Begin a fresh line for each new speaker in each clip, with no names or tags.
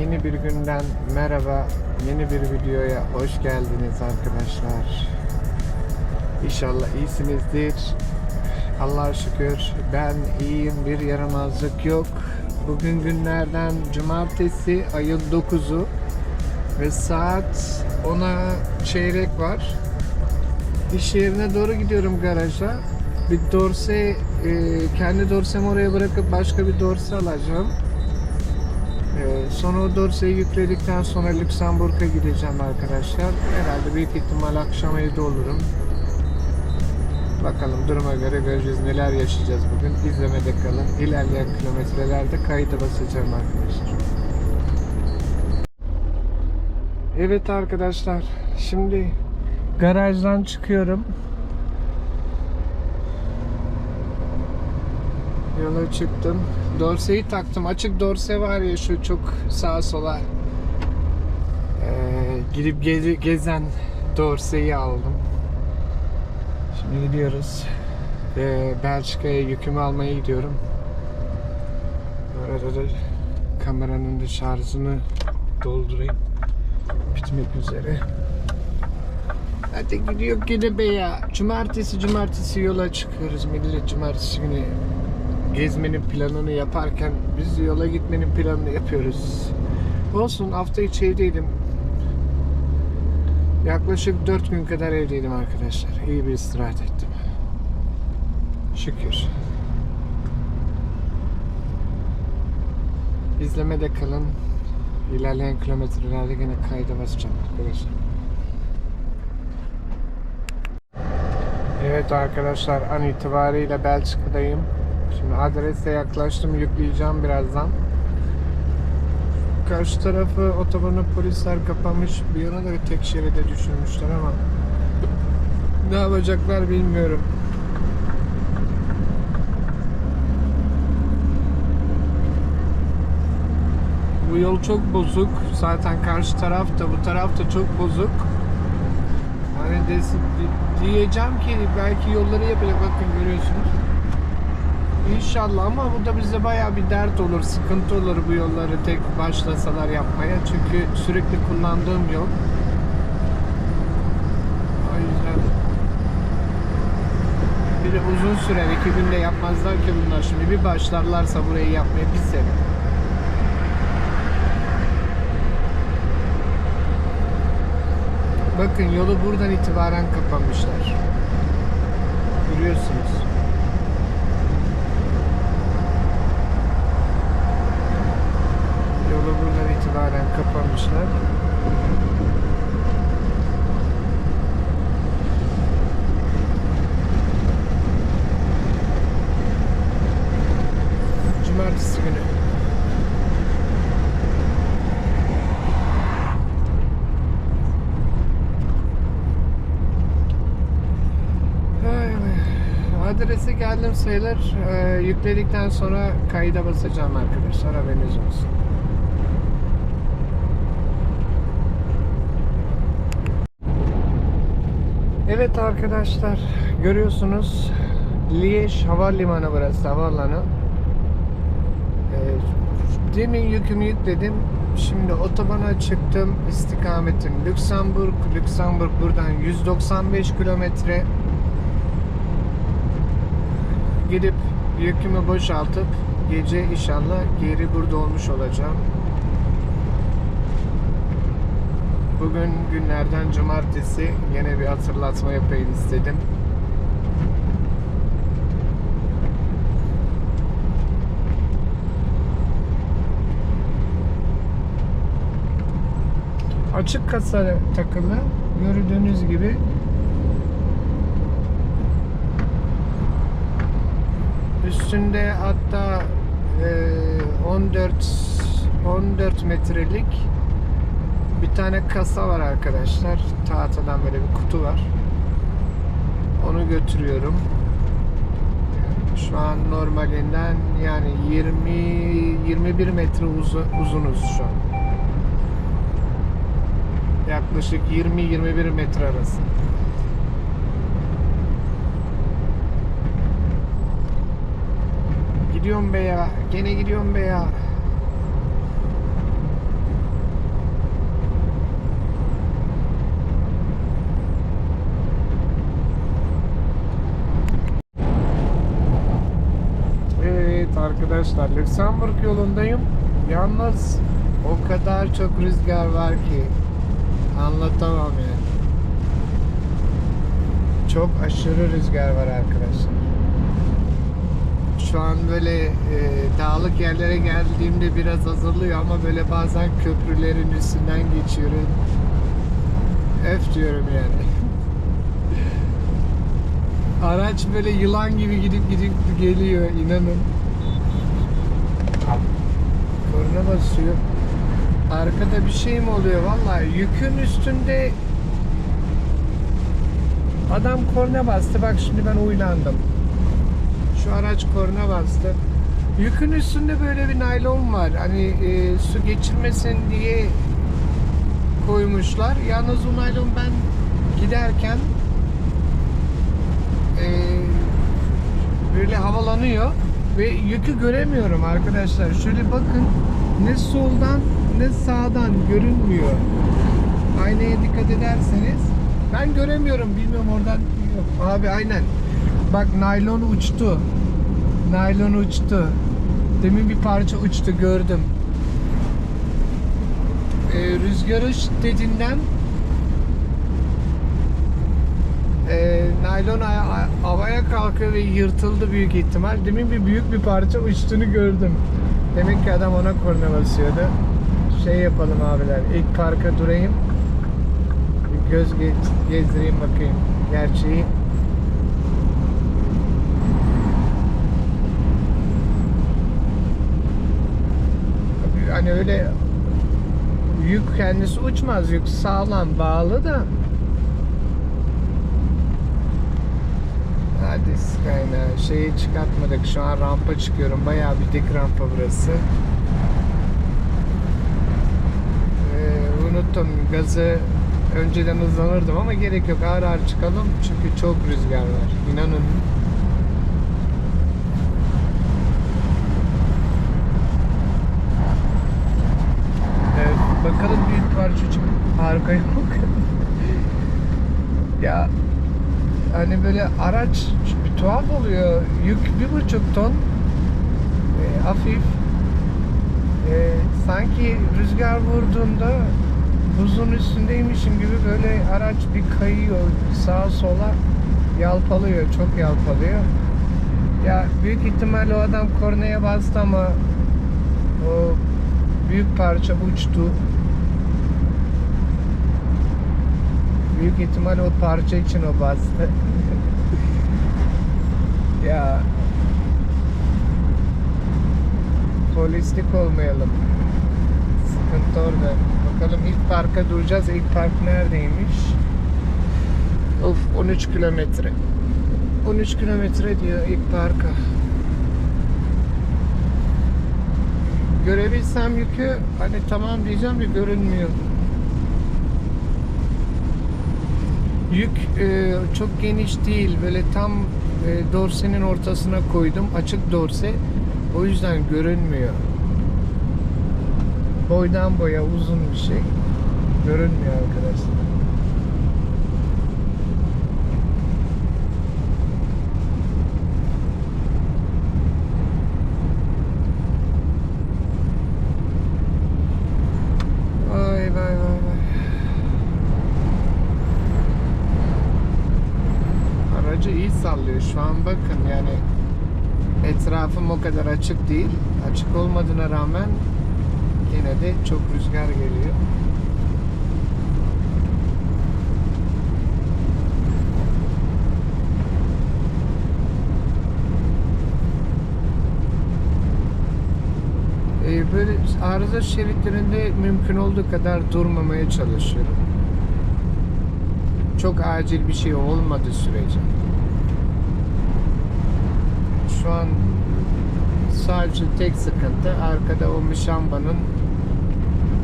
Yeni bir günden merhaba. Yeni bir videoya hoş geldiniz arkadaşlar. İnşallah iyisinizdir. Allah'a şükür ben iyiyim. Bir yaramazlık yok. Bugün günlerden cumartesi ayın 9'u ve saat 10'a çeyrek var. İş yerine doğru gidiyorum garaja. Bir dorse, e, kendi dorsemi oraya bırakıp başka bir dorse alacağım. Sonra o dorseyi yükledikten sonra Lüksemburg'a gideceğim arkadaşlar. Herhalde büyük ihtimal akşam evde olurum. Bakalım duruma göre göreceğiz neler yaşayacağız bugün. İzlemede kalın. İlerleyen kilometrelerde kayıta basacağım arkadaşlar. Evet arkadaşlar. Şimdi garajdan çıkıyorum. Yola çıktım. Dorseyi taktım. Açık dorse var ya şu çok sağa sola ee, gidip gezi, gezen dorseyi aldım. Şimdi gidiyoruz. Ee, Belçika'ya yükümü almaya gidiyorum. Arada da kameranın da şarjını doldurayım. Bitmek üzere. Hadi gidiyor gene be ya. Cumartesi cumartesi yola çıkıyoruz millet. Cumartesi günü gezmenin planını yaparken biz yola gitmenin planını yapıyoruz. Olsun hafta içi evdeydim. Yaklaşık 4 gün kadar evdeydim arkadaşlar. İyi bir istirahat ettim. Şükür. İzlemede kalın. İlerleyen kilometrelerde yine kayda basacağım arkadaşlar. Evet arkadaşlar an itibariyle Belçika'dayım. Şimdi adrese yaklaştım yükleyeceğim birazdan. Karşı tarafı otobanı polisler kapamış. Bir yana da bir tek şeride düşürmüşler ama ne yapacaklar bilmiyorum. Bu yol çok bozuk. Zaten karşı taraf da bu taraf da çok bozuk. Hani desin, diyeceğim ki belki yolları yapacak bakın görüyorsunuz. İnşallah ama bu da bize bayağı bir dert olur, sıkıntı olur bu yolları tek başlasalar yapmaya. Çünkü sürekli kullandığım yol. O yüzden bir de uzun sürer, iki günde yapmazlar ki bunlar. Şimdi bir başlarlarsa burayı yapmaya bir sene. Bakın yolu buradan itibaren kapamışlar. Görüyorsunuz. Yolu itibaren kapamışlar. Cumartesi günü. Adrese geldim sayılır. Ee, yükledikten sonra kayıda basacağım arkadaşlar. Haberiniz olsun. Evet arkadaşlar görüyorsunuz Liège Havalimanı burası havaalanı. Ee, demin yükümü yükledim. Şimdi otobana çıktım. İstikametim Lüksemburg. Lüksemburg buradan 195 kilometre. Gidip yükümü boşaltıp gece inşallah geri burada olmuş olacağım. Bugün günlerden cumartesi yine bir hatırlatma yapayım istedim. Açık kasa takılı gördüğünüz gibi üstünde hatta e, 14 14 metrelik bir tane kasa var arkadaşlar. Tahtadan böyle bir kutu var. Onu götürüyorum. Şu an normalinden yani 20 21 metre uzun, uzunuz şu an. Yaklaşık 20-21 metre arası. Gidiyorum be ya. Gene gidiyorum be ya. Arkadaşlar. Lüksemburg yolundayım. Yalnız o kadar çok rüzgar var ki anlatamam yani. Çok aşırı rüzgar var arkadaşlar. Şu an böyle e, dağlık yerlere geldiğimde biraz azalıyor ama böyle bazen köprülerin üstünden geçiyorum. Öf diyorum yani. Araç böyle yılan gibi gidip gidip geliyor inanın. Korna basıyor. Arkada bir şey mi oluyor vallahi yükün üstünde adam korna bastı bak şimdi ben uylandım. Şu araç korna bastı. Yükün üstünde böyle bir naylon var. Hani e, su geçirmesin diye koymuşlar. Yalnız o naylon ben giderken e, böyle havalanıyor ve yükü göremiyorum arkadaşlar. Şöyle bakın ne soldan ne sağdan görünmüyor. Aynaya dikkat ederseniz ben göremiyorum bilmiyorum oradan yok. Abi aynen. Bak naylon uçtu. Naylon uçtu. Demin bir parça uçtu gördüm. Ee, rüzgarın şiddetinden e, naylon havaya kalkıyor ve yırtıldı büyük ihtimal. Demin bir büyük bir parça uçtuğunu gördüm. Demek ki adam ona korna basıyordu. Şey yapalım abiler. İlk parka durayım. Bir göz ge- gezdireyim bakayım. Gerçeği. Hani öyle yük kendisi uçmaz. Yük sağlam bağlı da. Hadi Skyna şeyi çıkartmadık. Şu an rampa çıkıyorum. Bayağı bir dik rampa burası. Ee, unuttum gazı önceden hızlanırdım ama gerek yok. Ağır ağır çıkalım çünkü çok rüzgar var. İnanın. Bakalım büyük parça çık. Harika yok. ya hani böyle araç bir tuhaf oluyor. Yük bir buçuk ton. E, hafif. E, sanki rüzgar vurduğunda buzun üstündeymişim gibi böyle araç bir kayıyor sağa sola yalpalıyor çok yalpalıyor ya büyük ihtimalle o adam kornaya bastı ama o büyük parça uçtu büyük ihtimal o parça için o bastı ya. Polislik olmayalım. Sıkıntı orada. Bakalım ilk parka duracağız. İlk park neredeymiş? Of 13 kilometre. 13 kilometre diyor ilk parka. Görebilsem yükü hani tamam diyeceğim de görünmüyor. Yük e, çok geniş değil. Böyle tam e, dorsenin ortasına koydum. Açık dorse. O yüzden görünmüyor. Boydan boya uzun bir şey. Görünmüyor arkadaşlar. Şu an bakın yani etrafım o kadar açık değil. Açık olmadığına rağmen yine de çok rüzgar geliyor. Ee, böyle arıza şeritlerinde mümkün olduğu kadar durmamaya çalışıyorum. Çok acil bir şey olmadığı sürece. Şu an sadece tek sıkıntı arkada o müşambanın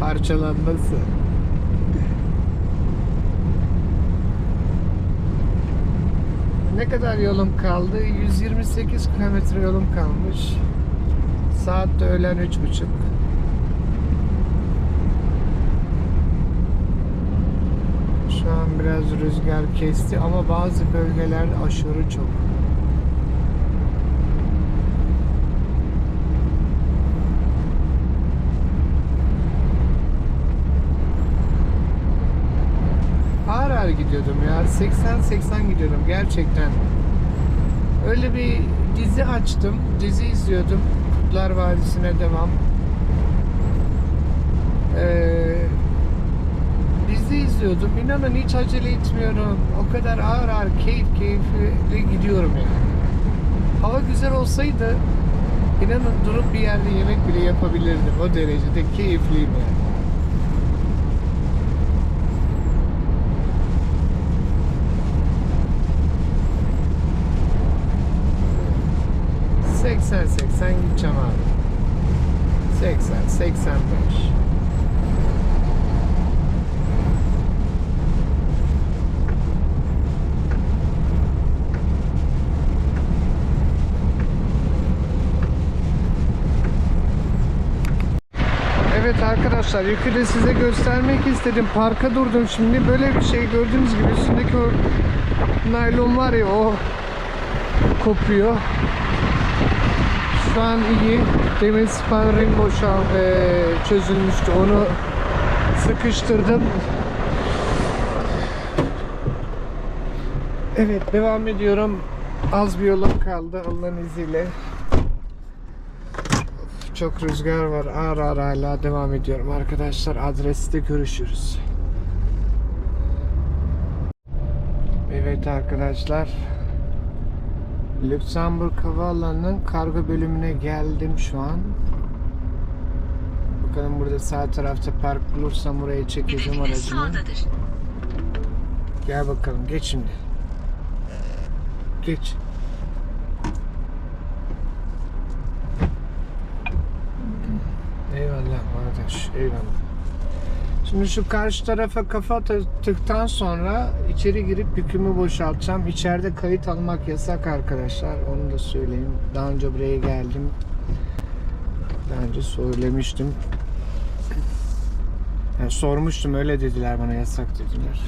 parçalanması. Ne kadar yolum kaldı? 128 kilometre yolum kalmış. Saat de öğlen üç buçuk. Şu an biraz rüzgar kesti ama bazı bölgeler aşırı çok. Gidiyordum ya. 80-80 gidiyordum gerçekten. Öyle bir dizi açtım. Dizi izliyordum. Kurtlar Vadisi'ne devam. Ee, dizi izliyordum. İnanın hiç acele etmiyorum. O kadar ağır ağır keyif keyifli gidiyorum yani. Hava güzel olsaydı inanın durup bir yerde yemek bile yapabilirdim. O derecede keyifliyim yani. Seksen seksen gideceğim abi. Seksen, seksen beş. Evet arkadaşlar yükü size göstermek istedim. Parka durdum şimdi. Böyle bir şey gördüğünüz gibi üstündeki o naylon var ya o kopuyor. Şu an iyi. Demin spanring boşal eee, çözülmüştü. Onu sıkıştırdım. Evet devam ediyorum. Az bir yolum kaldı Allah'ın izniyle. Çok rüzgar var. Ağır ağır hala devam ediyorum arkadaşlar. Adreste görüşürüz. Evet arkadaşlar. Lüksemburg Havaalanı'nın kargo bölümüne geldim şu an. Bakalım burada sağ tarafta park bulursam oraya çekeceğim
Hedefiniz
aracımı.
sağdadır.
Gel bakalım geç şimdi. Geç. Eyvallah kardeş, eyvallah. Şimdi şu karşı tarafa kafa attıktan sonra içeri girip yükümü boşaltacağım. İçeride kayıt almak yasak arkadaşlar. Onu da söyleyeyim. Daha önce buraya geldim. Daha önce söylemiştim. Yani sormuştum öyle dediler bana yasak dediler.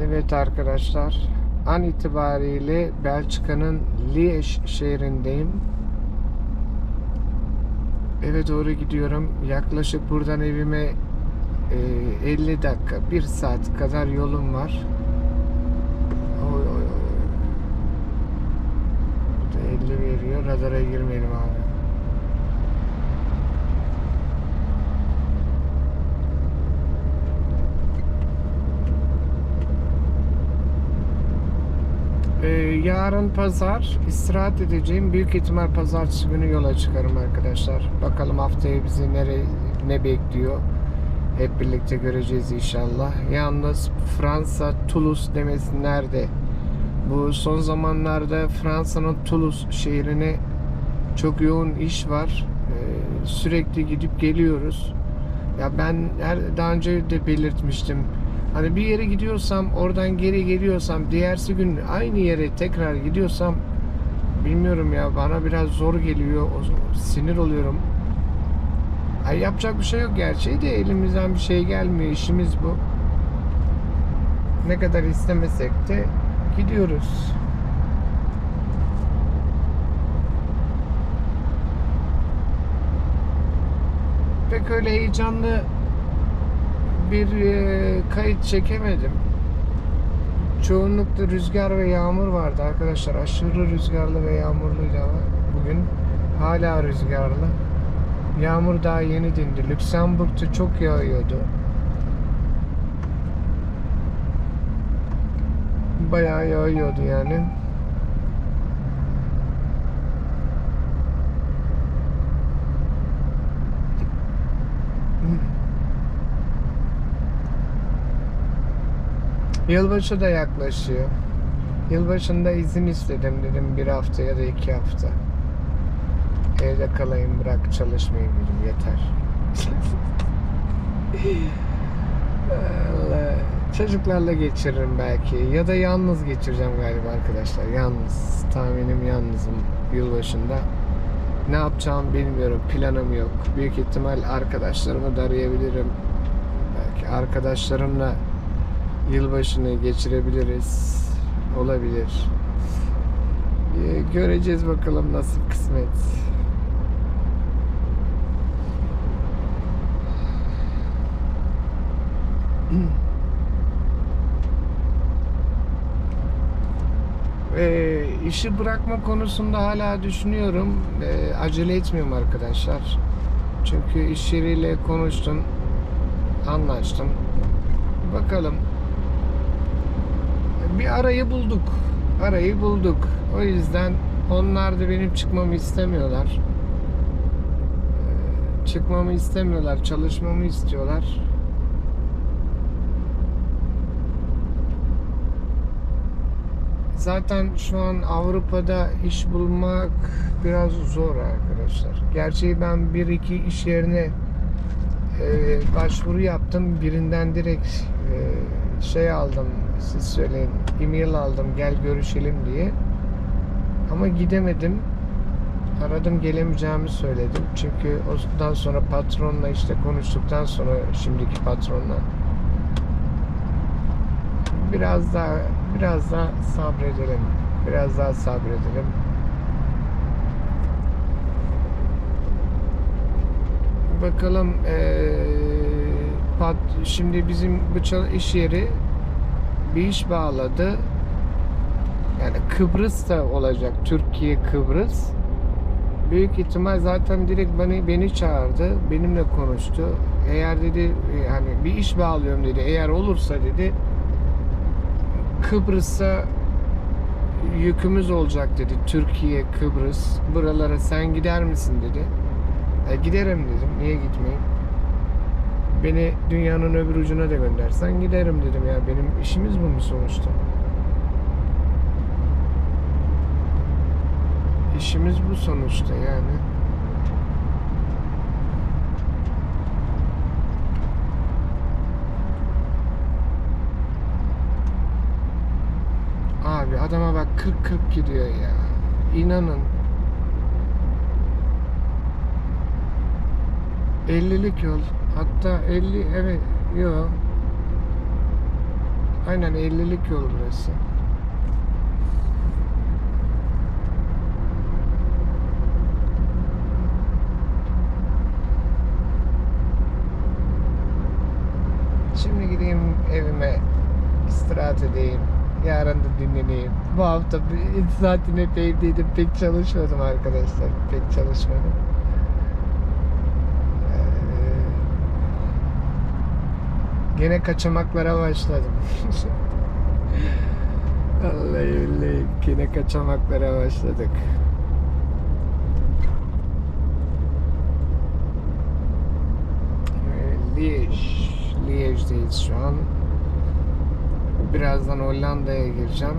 Evet arkadaşlar. An itibariyle Belçika'nın Liège şehrindeyim. Eve doğru gidiyorum. Yaklaşık buradan evime e, 50 dakika, 1 saat kadar yolum var. Oy oy oy. Bu da 50 veriyor. Radara girmeyelim abi. Ee, yarın pazar istirahat edeceğim. Büyük ihtimal pazartesi günü yola çıkarım arkadaşlar. Bakalım haftaya bizi nere ne bekliyor. Hep birlikte göreceğiz inşallah. Yalnız Fransa Toulouse demesi nerede? Bu son zamanlarda Fransa'nın Toulouse şehrine çok yoğun iş var. Ee, sürekli gidip geliyoruz. Ya ben her daha önce de belirtmiştim. Hani bir yere gidiyorsam, oradan geri geliyorsam, diğersi gün aynı yere tekrar gidiyorsam bilmiyorum ya bana biraz zor geliyor. Sinir oluyorum. Ay yapacak bir şey yok gerçeği de elimizden bir şey gelmiyor. işimiz bu. Ne kadar istemesek de gidiyoruz. Pek öyle heyecanlı bir e, kayıt çekemedim. Çoğunlukla rüzgar ve yağmur vardı arkadaşlar. Aşırı rüzgarlı ve yağmurluydu ama bugün hala rüzgarlı. Yağmur daha yeni dindi. Lüksemburg'da çok yağıyordu. Bayağı yağıyordu yani. Yılbaşı da yaklaşıyor. Yılbaşında izin istedim dedim bir hafta ya da iki hafta. Evde kalayım bırak çalışmayayım dedim yeter. Çocuklarla geçiririm belki ya da yalnız geçireceğim galiba arkadaşlar. Yalnız tahminim yalnızım yılbaşında. Ne yapacağımı bilmiyorum. Planım yok. Büyük ihtimal arkadaşlarımı da. Belki arkadaşlarımla yılbaşını geçirebiliriz. Olabilir. Ee, göreceğiz bakalım nasıl kısmet. Ee, işi bırakma konusunda hala düşünüyorum. Ee, acele etmiyorum arkadaşlar. Çünkü iş yeriyle konuştum. Anlaştım. Bakalım. Bir arayı bulduk. Arayı bulduk. O yüzden onlar da benim çıkmamı istemiyorlar. E, çıkmamı istemiyorlar. Çalışmamı istiyorlar. Zaten şu an Avrupa'da iş bulmak biraz zor arkadaşlar. Gerçi ben bir iki iş yerine e, başvuru yaptım. Birinden direkt e, şey aldım. Siz söyleyin. E-mail aldım. Gel görüşelim diye. Ama gidemedim. Aradım gelemeyeceğimi söyledim. Çünkü ondan sonra patronla işte konuştuktan sonra şimdiki patronla biraz daha biraz daha sabredelim. Biraz daha sabredelim. Bakalım eee, pat, şimdi bizim bu çal- iş yeri bir iş bağladı. Yani Kıbrıs da olacak. Türkiye Kıbrıs. Büyük ihtimal zaten direkt beni beni çağırdı. Benimle konuştu. Eğer dedi yani bir iş bağlıyorum dedi. Eğer olursa dedi Kıbrıs'a yükümüz olacak dedi. Türkiye, Kıbrıs. Buralara sen gider misin dedi. E, giderim dedim. Niye gitmeyeyim? Beni dünyanın öbür ucuna da göndersen giderim dedim ya. Benim işimiz bu mu sonuçta? İşimiz bu sonuçta yani. Abi adama bak 40-40 gidiyor ya. İnanın. 50'lik yol. Hatta 50 evet yok. Aynen 50'lik yol burası. Şimdi gideyim evime istirahat edeyim. Yarın da dinleneyim. Bu hafta bir zaten hep evdeydim. Pek çalışmadım arkadaşlar. Pek çalışmadım. Ee, Gene kaçamaklara başladım. Vallahi billahi gene kaçamaklara başladık. Ee, Liège. Liège'deyiz şu an. Birazdan Hollanda'ya gireceğim.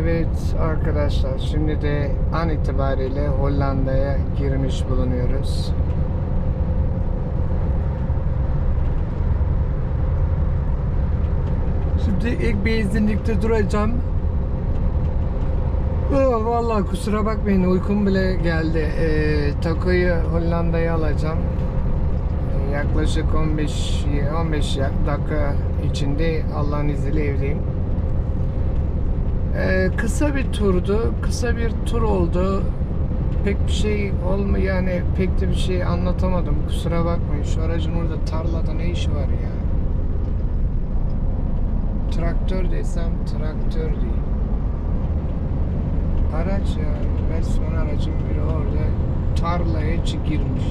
Evet arkadaşlar şimdi de an itibariyle Hollanda'ya girmiş bulunuyoruz. Şimdi ilk benzinlikte duracağım. Oh, vallahi kusura bakmayın uykum bile geldi. Ee, takoyu Hollanda'ya alacağım. Yaklaşık 15 15 dakika içinde Allah'ın izniyle evdeyim. Ee, kısa bir turdu. Kısa bir tur oldu. Pek bir şey olma yani pek de bir şey anlatamadım. Kusura bakmayın. Şu aracın orada tarlada ne işi var ya? Traktör desem traktör değil. Araç ya. Resmen aracın biri orada tarlaya girmiş.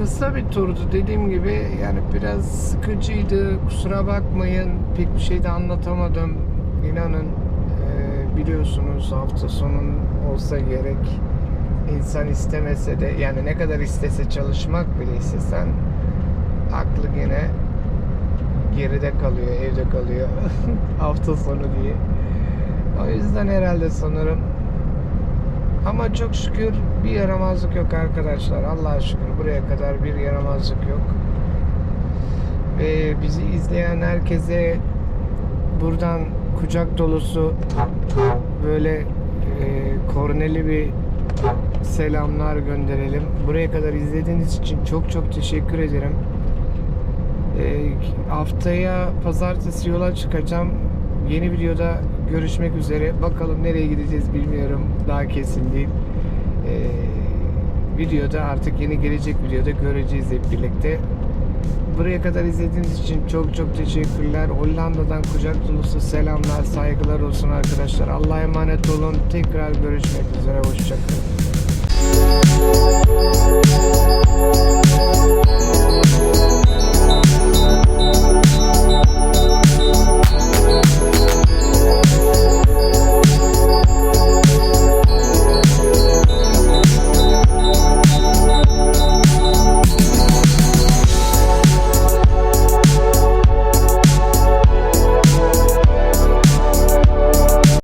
Kısa bir turdu. Dediğim gibi yani biraz sıkıcıydı. Kusura bakmayın. Pek bir şey de anlatamadım. İnanın Ee, biliyorsunuz hafta sonun olsa gerek insan istemese de yani ne kadar istese çalışmak bile istesen aklı gene geride kalıyor evde kalıyor hafta sonu diye. O yüzden herhalde sanırım ama çok şükür bir yaramazlık yok arkadaşlar. Allah'a şükür buraya kadar bir yaramazlık yok. Ve bizi izleyen herkese buradan kucak dolusu böyle e, korneli bir selamlar gönderelim. Buraya kadar izlediğiniz için çok çok teşekkür ederim. E, haftaya pazartesi yola çıkacağım. Yeni videoda görüşmek üzere. Bakalım nereye gideceğiz bilmiyorum. Daha kesin değil. E, videoda artık yeni gelecek videoda göreceğiz hep birlikte. Buraya kadar izlediğiniz için çok çok teşekkürler. Hollanda'dan kucak dolusu selamlar, saygılar olsun arkadaşlar. Allah'a emanet olun. Tekrar görüşmek üzere. Hoşçakalın.